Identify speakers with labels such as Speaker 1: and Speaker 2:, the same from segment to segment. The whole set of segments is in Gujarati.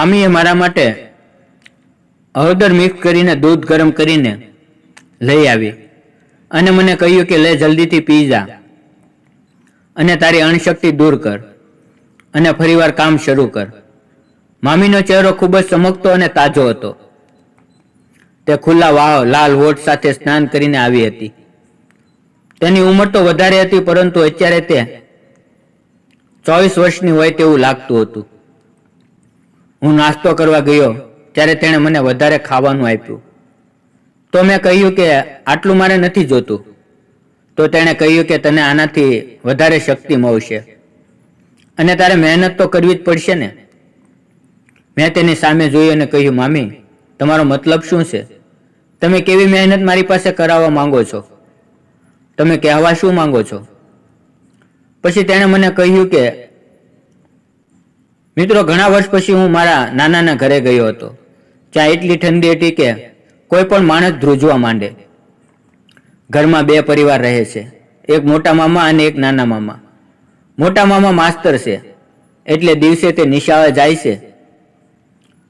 Speaker 1: મામીએ મારા માટે હળદર મિક્સ કરીને દૂધ ગરમ કરીને લઈ આવી અને મને કહ્યું કે લે જલ્દીથી પી જા અને તારી અણશક્તિ દૂર કર અને ફરીવાર કામ શરૂ કર. મામીનો ચહેરો ખૂબ જ ચમકતો અને તાજો હતો. તે ખુલ્લા વાવ લાલ હોઠ સાથે સ્નાન કરીને આવી હતી. તેની ઉંમર તો વધારે હતી, પરંતુ અત્યારે તે ચોવીસ વર્ષની હોય તેવું લાગતું હતું. હું નાસ્તો કરવા ગયો, ત્યારે તેણે મને વધારે ખાવાનું આપ્યું. તો મેં કહ્યું કે આટલું મારે નથી જોતું. તો તેણે કહ્યું કે તને આનાથી વધારે શક્તિ મળશે. અને તારે મહેનત તો કરવી જ પડશે ને? મેં તેની સામે જોઈ અને કહ્યું, મામી, તમારો મતલબ શું છે? તમે કેવી મહેનત મારી પાસે કરાવવા માંગો છો? તમે કહેવા શું માંગો છો? પછી તેણે મને કહ્યું કે મિત્રો, ઘણા વર્ષ પછી હું મારા નાનાના ઘરે ગયો હતો. ત્યાં એટલી ઠંડી હતી કે કોઈ પણ માણસ ધ્રુજવા માંડે. ઘરમાં બે પરિવાર રહે છે. એક મોટા મામા અને એક નાના મામા. મોટા મામા માસ્તર છે. એટલે દિવસે તે નિશાળે જાય છે.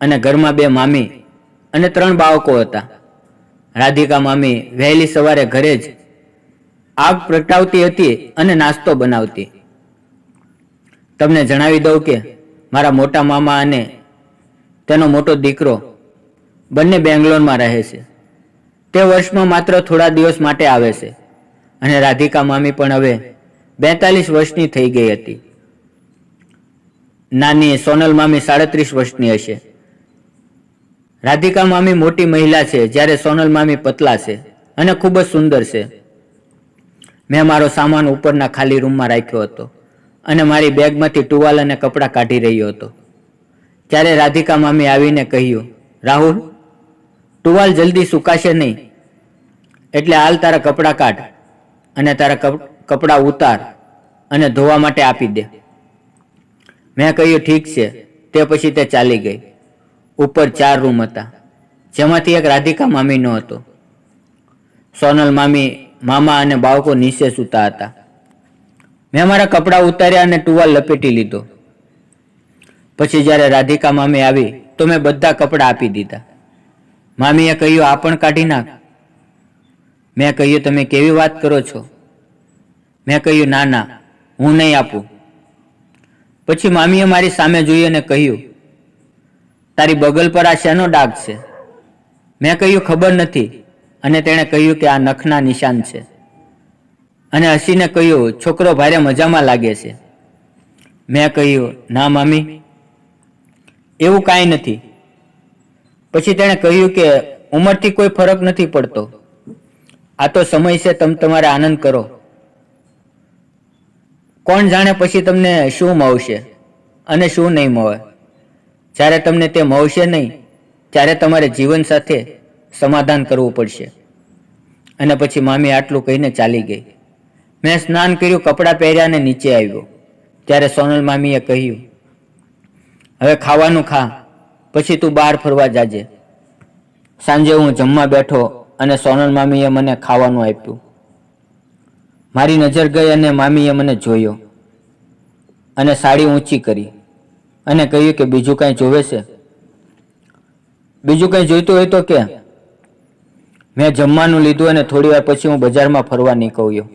Speaker 1: અને ઘરમાં બે મામી અને ત્રણ બાળકો હતા. રાધિકા મામી વહેલી સવારે ઘરે જ આગ પ્રગટાવતી હતી અને નાસ્તો બનાવતી. તમને જણાવી દઉં કે મારા મોટા મામા અને તેનો મોટો દીકરો બંને બેંગ્લોરમાં રહે છે. તે વર્ષમાં માત્ર થોડા દિવસ માટે આવે છે અને રાધિકા મામી પણ હવે બેતાલીસ વર્ષની થઈ ગઈ હતી. નાની સોનલ મામી સાડત્રીસ વર્ષની હશે. રાધિકા મામી મોટી મહિલા છે, જ્યારે સોનલ મામી પતલા છે અને ખૂબ જ સુંદર છે. મેં મારો સામાન ઉપરના ખાલી રૂમમાં રાખ્યો હતો. અને મારી બેગમાંથી ટુવાલ અને કપડાં કાઢી રહ્યો હતો. ત્યારે રાધિકા મામી આવીને કહ્યું, રાહુલ, ટુવાલ જલ્દી સુકાશે નહીં. એટલે હાલ તારા કપડાં કાઢ અને તારા કપડાં ઉતાર અને ધોવા માટે આપી દે. મેં કહ્યું, ઠીક છે. તે પછી તે ચાલી ગઈ. ઉપર ચાર રૂમ હતા, જેમાંથી એક રાધિકા મામીનો હતો. સોનલ મામી, મામા અને બાળકો નીચે સૂતા હતા. મેં મારા કપડાં ઉતાર્યા અને ટુવાલ લપેટી લીધો. પછી જ્યારે રાધિકા મામી આવી, તો મેં બધા કપડાં આપી દીધા. મામીએ કહ્યું, આ પણ કાઢી નાખ. મેં કહ્યું, તમે કેવી વાત કરો છો? મેં કહ્યું, ના ના, હું નહીં આપું. પછી મામીએ મારી સામે જોઈ અને કહ્યું, તારી બગલ પર આ શેનો ડાઘ છે? મેં કહ્યું, ખબર નથી. અને તેણે કહ્યું કે આ નખના નિશાન છે. અને હસીને કહ્યું, છોકરો ભારે મજામાં લાગે છે. મેં કહ્યું, ના, મામી, એવું કાંઈ નથી. પછી તેણે કહ્યું કે, ઉંમરથી કોઈ ફરક નથી પડતો. આ તો સમય છે, તમે તમારે આનંદ કરો. કોણ જાણે પછી તમને શું મળશે અને શું નહીં મળે જ્યારે તમને તે મળશે નહીં, ત્યારે તમારે જીવન સાથે સમાધાન કરવું પડશે. અને પછી મામી આટલું કહીને ચાલી ગઈ. મેં સ્નાન કર્યું, કપડાં પહેર્યા અને નીચે આવ્યો. ત્યારે સોનલ મામીએ કહ્યું, હવે ખાવાનું ખા, પછી તું બહાર ફરવા જાજે. સાંજે હું જમવા બેઠો અને સોનલ મામીએ મને ખાવાનું આપ્યું. મારી નજર ગઈ અને મામીએ મને જોયો અને સાડી ઊંચી કરી અને કહ્યું કે બીજું કાંઈ જોવે છે? બીજું કંઈ જોઈતું હોય તો કે? મેં જમવાનું લીધું અને થોડી વાર પછી હું બજારમાં ફરવા નીકળ્યો.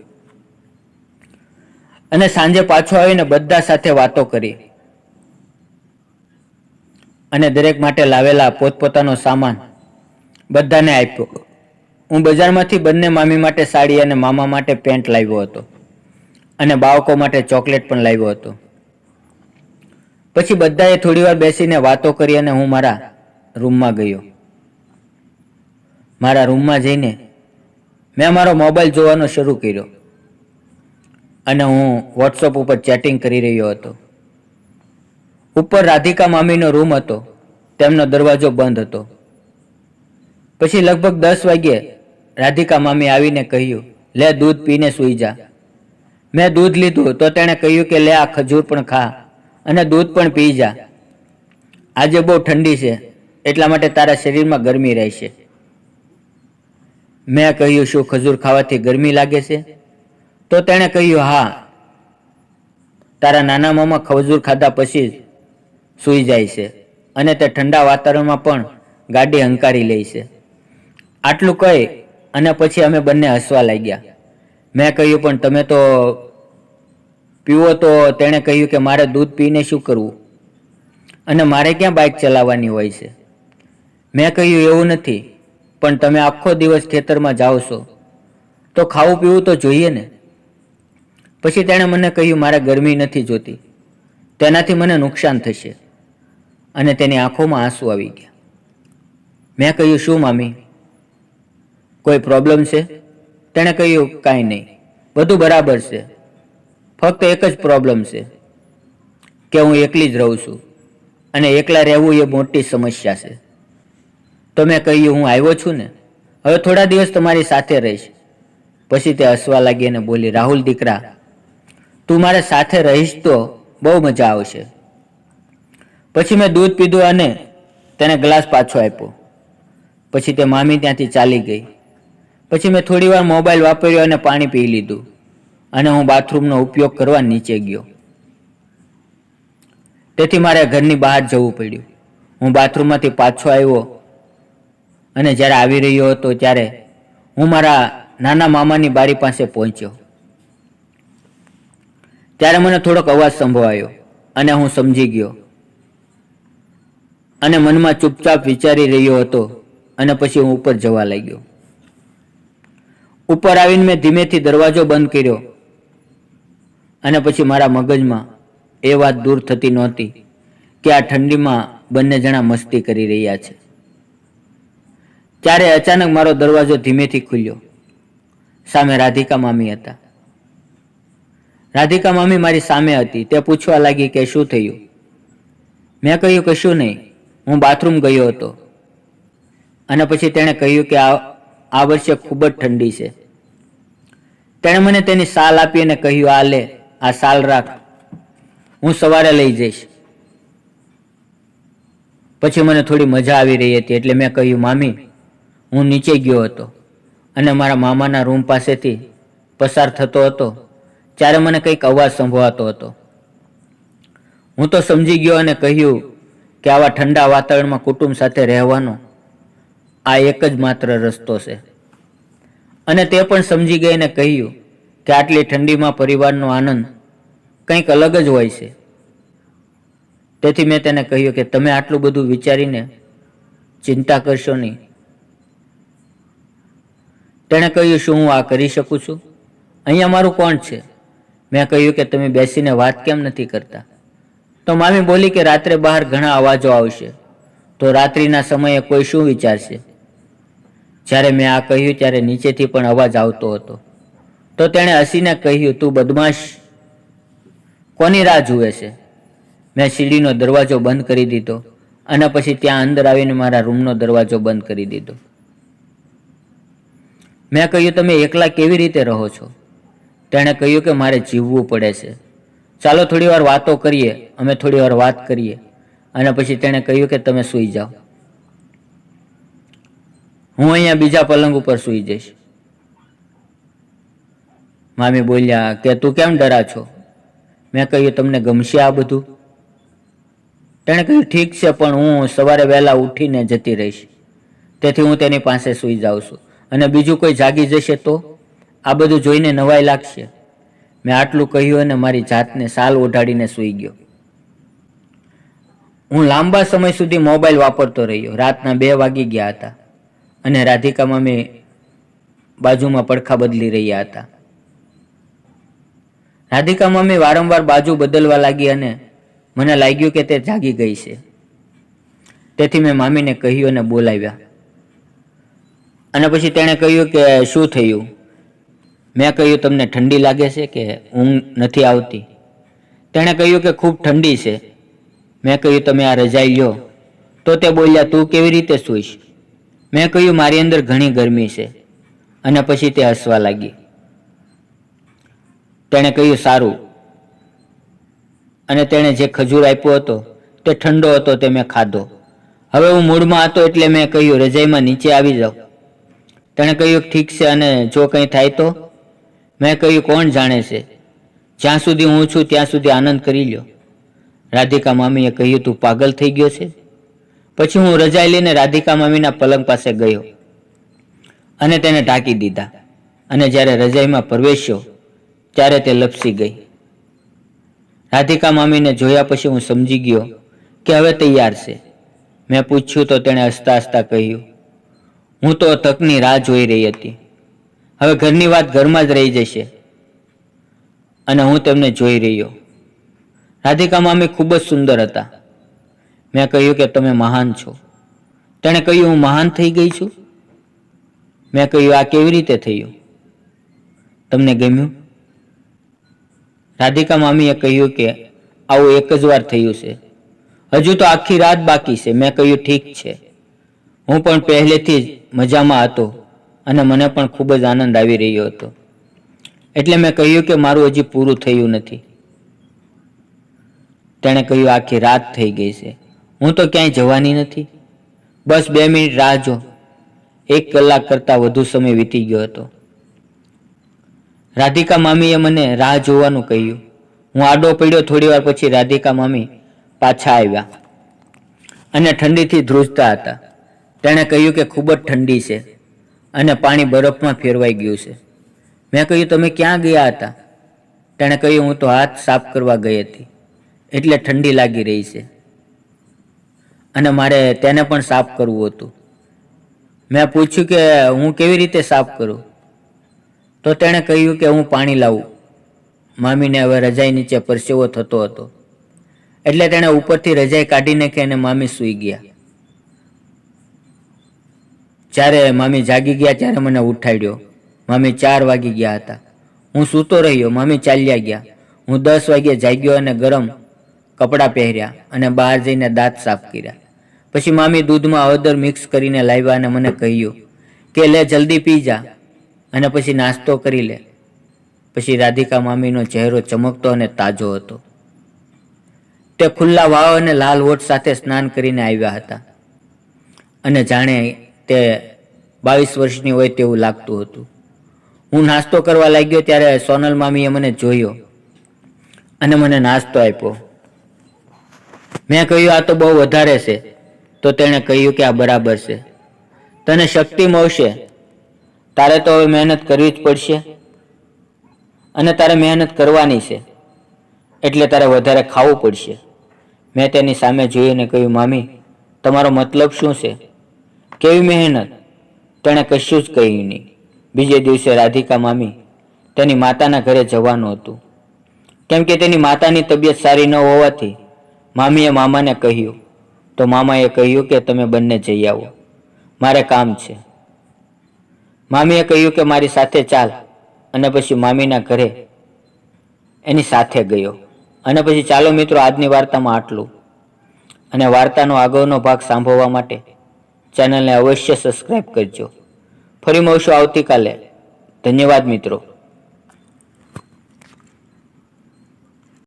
Speaker 1: અને સાંજે પાછો આવીને બધા સાથે વાતો કરી. અને દરેક માટે લાવેલા પોતપોતાનો સામાન બધાને આપ્યો. હું બજારમાંથી બંને મામી માટે સાડી અને મામા માટે પેન્ટ લાવ્યો હતો. અને બાળકો માટે ચોકલેટ પણ લાવ્યો હતો. પછી બધાએ થોડીવાર બેસીને વાતો કરી અને હું મારા રૂમમાં ગયો. મારા રૂમમાં જઈને મેં મારો મોબાઈલ જોવાનો શરૂ કર્યો. અને હું વોટ્સઅપ ઉપર ચેટિંગ કરી રહ્યો હતો. ઉપર રાધિકા મામીનો રૂમ હતો. તેમનો દરવાજો બંધ હતો. પછી લગભગ દસ વાગ્યે રાધિકા મામી આવીને કહ્યું, લે દૂધ પીને સૂઈ જા. મેં દૂધ લીધું તો તેણે કહ્યું કે, લે આ ખજૂર પણ ખા અને દૂધ પણ પી જા. આજે બહુ ઠંડી છે, એટલા માટે તારા શરીરમાં ગરમી રહેશે. મેં કહ્યું, શું ખજૂર ખાવાથી ગરમી લાગે છે? તો તેણે કહ્યું, હા, તારા નાના મામા ખવજૂર ખાધા પછી સૂઈ જાય છે અને તે ઠંડા વાતાવરણમાં પણ ગાડી હંકારી લે છે. આટલું કહી અને પછી અમે બંને હસવા લાગ્યા. મેં કહ્યું, પણ તમે તો પીવો તો? તેણે કહ્યું કે, મારે દૂધ પીને શું કરવું? અને મારે ક્યાં બાઇક ચલાવવાની હોય છે? મેં કહ્યું, એવું નથી, પણ તમે આખો દિવસ ખેતરમાં જાઓ છો. તો ખાવું પીવું તો જોઈએ ને. પછી તેણે મને કહ્યું, મારે ગરમી નથી જોતી. તેનાથી મને નુકસાન થશે. અને તેની આંખોમાં આંસુ આવી ગયા. મેં કહ્યું, શું મામી? કોઈ પ્રોબ્લેમ છે? તેણે કહ્યું, કાંઈ નહીં. બધું બરાબર છે. ફક્ત એક જ પ્રોબ્લેમ છે કે હું એકલી જ રહું છું અને એકલા રહેવું એ મોટી સમસ્યા છે. તો મેં કહ્યું, હું આવ્યો છું ને? હવે થોડા દિવસ તમારી સાથે રહીશ. પછી તે હસવા લાગી અને બોલી, રાહુલ દીકરા તું મારે સાથે રહીશ તો બહુ મજા આવશે. પછી મેં દૂધ પીધું અને તેને ગ્લાસ પાછો આપ્યો. પછી તે મામી ત્યાંથી ચાલી ગઈ. પછી મેં થોડી વાર મોબાઈલ વાપર્યો અને પાણી પી લીધું અને હું બાથરૂમનો ઉપયોગ કરવા નીચે ગયો. તેથી મારે ઘરની બહાર જવું પડ્યું. હું બાથરૂમમાંથી પાછો આવ્યો અને જ્યારે આવી રહ્યો હતો ત્યારે હું મારા નાના મામાની બારી પાસે પહોંચ્યો. ત્યારે મને થોડોક અવાજ સંભળાયો અને હું સમજી ગયો. અને મનમાં ચૂપચાપ વિચારી રહ્યો હતો અને પછી હું ઉપર જવા લાગ્યો. ઉપર આવીને મેં ધીમેથી દરવાજો બંધ કર્યો અને પછી મારા મગજમાં એ વાત દૂર થતી નહોતી કે આ ઠંડીમાં બંને જણા મસ્તી કરી રહ્યા છે. ત્યારે અચાનક મારો દરવાજો ધીમેથી ખુલ્યો. સામે રાધિકા મામી હતા. રાધિકા મામી મારી સામે હતી. તે પૂછવા લાગી કે શું થયું? મેં કહ્યું કશું નહીં. હું બાથરૂમ ગયો હતો. અને પછી તેણે કહ્યું કે આ વર્ષે ખૂબ જ ઠંડી છે. તેણે મને તેની સાલ આપી અને કહ્યું, આ લે, આ સાલ રાખ. હું સવારે લઈ જઈશ. પછી મને થોડી મજા આવી રહી હતી એટલે મેં કહ્યું, મામી, હું નીચે ગયો હતો અને મારા મામાના રૂમ પાસેથી પસાર થતો હતો. ત્યારે મને કંઈક અવાજ સંભળાતો હતો. હું તો સમજી ગયો અને કહ્યું કે આવા ઠંડા વાતાવરણમાં કુટુંબ સાથે રહેવાનો આ એક જ માત્ર રસ્તો છે. અને તે પણ સમજી ગઈ અને કહ્યું કે આટલી ઠંડીમાં પરિવારનો આનંદ કંઈક અલગ જ હોય છે. તેથી મેં તેને કહ્યું કે તમે આટલું બધું વિચારીને ચિંતા કરશો નહીં. તેણે કહ્યું, શું હું આ કરી શકું છું? અહીંયા મારું કોણ છે? મેં કહ્યું કે તમે બેસીને વાત કેમ નથી કરતા? તો મામી બોલી કે રાત્રે બહાર ઘણા અવાજો આવશે. તો રાત્રિના સમયે કોઈ શું વિચારશે? જ્યારે મેં આ કહ્યું ત્યારે નીચેથી પણ અવાજ આવતો હતો. તો તેણે હસીને કહ્યું, તું બદમાશ. કોની રાહ જુએ છે? મેં સીડીનો દરવાજો બંધ કરી દીધો અને પછી ત્યાં અંદર આવીને મારા રૂમનો દરવાજો બંધ કરી દીધો. મેં કહ્યું, તમે એકલા કેવી રીતે રહો છો? તેણે કહ્યું કે મારે જીવવું પડે છે. ચાલો થોડી વાર વાતો કરીએ, અમે થોડી વાર વાત કરીએ. અને પછી તેણે કહ્યું કે તમે સૂઈ જાઓ. હું અહીંયા બીજા પલંગ ઉપર સૂઈ જઈશ. મામી બોલ્યા, કે તું કેમ ડરા છો? મેં કહ્યું, તમને ગમશે આ બધું? તેણે કહ્યું, ઠીક છે, પણ હું સવારે વહેલા ઉઠીને જતી રહીશ. તેથી હું તેની પાસે સૂઈ જાઉં છું. અને બીજું કોઈ જાગી જશે તો? આ બધું જોઈને નવાઈ લાગશે. મેં આટલું કહ્યું અને મારી જાતને સાલ ઓઢાડીને સૂઈ ગયો. હું લાંબા સમય સુધી મોબાઈલ વાપરતો રહ્યો. રાતના બે વાગી ગયા હતા અને રાધિકા મામી બાજુમાં પડખા બદલી રહ્યા હતા. રાધિકા મમ્મી વારંવાર બાજુ બદલવા લાગી અને મને લાગ્યું કે તે જાગી ગઈ છે. તેથી મેં મામીને કહ્યું અને બોલાવ્યા. અને પછી તેણે કહ્યું કે શું થયું? મેં કહ્યું, તમને ઠંડી લાગે છે કે ઊંઘ નથી આવતી? તેણે કહ્યું કે, ખૂબ ઠંડી છે. મેં કહ્યું, તમે આ રજાઈ લ્યો. તો તે બોલ્યા, તું કેવી રીતે સૂઈશ? મેં કહ્યું, મારી અંદર ઘણી ગરમી છે. અને પછી તે હસવા લાગી. તેણે કહ્યું, સારું. અને તેણે જે ખજૂર આપ્યો હતો, તે ઠંડો હતો, તે મેં ખાધો. હવે હું મૂડમાં હતો એટલે મેં કહ્યું, રજાઈમાં નીચે આવી જાઉં તેણે કહ્યું, ઠીક છે, અને જો કંઈ થાય તો? મેં કહ્યું, કોણ જાણે છે? જ્યાં સુધી હું છું, ત્યાં સુધી આનંદ કરી લ્યો. રાધિકા મામીએ કહ્યું, તું પાગલ થઈ ગયો છે? પછી હું રજાઈ લઈને રાધિકા મામીના પલંગ પાસે ગયો અને તેને ઢાંકી દીધા. અને જ્યારે રજાઈમાં પ્રવેશ્યો, ત્યારે તે લપસી ગઈ. રાધિકા મામીને જોયા પછી હું સમજી ગયો કે હવે તૈયાર છે. મેં પૂછ્યું તો તેણે હસતા હસતા કહ્યું, હું તો તકની રાહ જોઈ રહી હતી. હવે ઘરની વાત ઘરમાં જ રહી જશે. અને હું તેમને જોઈ રહ્યો. રાધિકા મામી ખૂબ જ સુંદર હતા. મેં કહ્યું કે તમે મહાન છો. તેણે કહ્યું, હું મહાન થઈ ગઈ છું? મેં કહ્યું, આ કેવી રીતે થયું? તમને ગમ્યું? રાધિકા મામીએ કહ્યું કે, આવું એક જ વાર થયું છે. હજુ તો આખી રાત બાકી છે. મેં કહ્યું, ઠીક છે. હું પણ પહેલેથી જ મજામાં હતો. અને મને પણ ખૂબ જ આનંદ આવી રહ્યો હતો. એટલે મેં કહ્યું કે મારું હજી પૂરું થયું નથી. તેણે કહ્યું, આખી રાત થઈ ગઈ છે. હું તો ક્યાંય જવાની નથી. બસ બે મિનિટ રાહ જો. એક કલાક કરતાં વધુ સમય વીતી ગયો હતો. રાધિકા મામીએ મને રાહ જોવાનું કહ્યું. હું આડો પડ્યો થોડી વાર પછી રાધિકા મામી પાછા આવ્યા અને ઠંડીથી ધ્રુજતા હતા. તેણે કહ્યું કે ખૂબ જ ઠંડી છે. અને પાણી બરફમાં ફેરવાઈ ગયું છે. મેં કહ્યું, તમે ક્યાં ગયા હતા? તેણે કહ્યું, હું તો હાથ સાફ કરવા ગઈ હતી, એટલે ઠંડી લાગી રહી છે. અને મારે તેને પણ સાફ કરવું હતું. મેં પૂછ્યું કે, હું કેવી રીતે સાફ કરું? તો તેણે કહ્યું કે, હું પાણી લાવું. મામીને હવે રજાઈ નીચે પરસેવો થતો હતો. એટલે તેણે ઉપરથી રજાઈ કાઢી નાખી અને મામી સૂઈ ગયા. જ્યારે મામી જાગી ગયા ત્યારે મને ઉઠાડ્યો. મામી ચાર વાગી ગયા હતા. હું સૂતો રહ્યો, મામી ચાલ્યા ગયા. હું દસ વાગ્યે જાગ્યો અને ગરમ કપડાં પહેર્યા અને બહાર જઈને દાંત સાફ કર્યા. પછી મામી દૂધમાં હળદર મિક્સ કરીને લાવ્યા અને મને કહ્યું કે, લે, જલ્દી પી જા. અને પછી નાસ્તો કરી લે. પછી રાધિકા મામીનો ચહેરો ચમકતો અને તાજો હતો. તે ખુલ્લા વાવ અને લાલ હોઠ સાથે સ્નાન કરીને આવ્યા હતા. અને જાણે તે બાવીસ વર્ષની હોય તેવું લાગતું હતું. હું નાસ્તો કરવા લાગ્યો ત્યારે સોનલ મામીએ મને જોયો અને મને નાસ્તો આપ્યો. મેં કહ્યું, આ તો બહુ વધારે છે. તો તેણે કહ્યું કે, આ બરાબર છે. તને શક્તિ મળશે. તારે તો હવે મહેનત કરવી જ પડશે અને તારે મહેનત કરવાની છે. એટલે તારે વધારે ખાવું પડશે. મેં તેની સામે જોઈને કહ્યું, મામી, તમારો મતલબ શું છે? કેવી મહેનત? તેણે કશું જ કહ્યું નહીં. બીજે દિવસે રાધિકા મામી તેની માતાના ઘરે જવાનું હતું. કેમ કે તેની માતાની તબિયત સારી ન હોવાથી મામીએ મામાને કહ્યું, તો મામાએ કહ્યું કે તમે બંને જઈ આવો. મારે કામ છે. મામીએ કહ્યું કે મારી સાથે ચાલ, અને પછી મામીના ઘરે એની સાથે ગયો. અને પછી ચાલો મિત્રો, આજની વાર્તામાં આટલું. અને વાર્તાનો આગળનો ભાગ સાંભળવા માટે ચેનલને અવશ્ય સબસ્ક્રાઈબ કરજો. ફરી મળશું આવતીકાલે. ધન્યવાદ મિત્રો.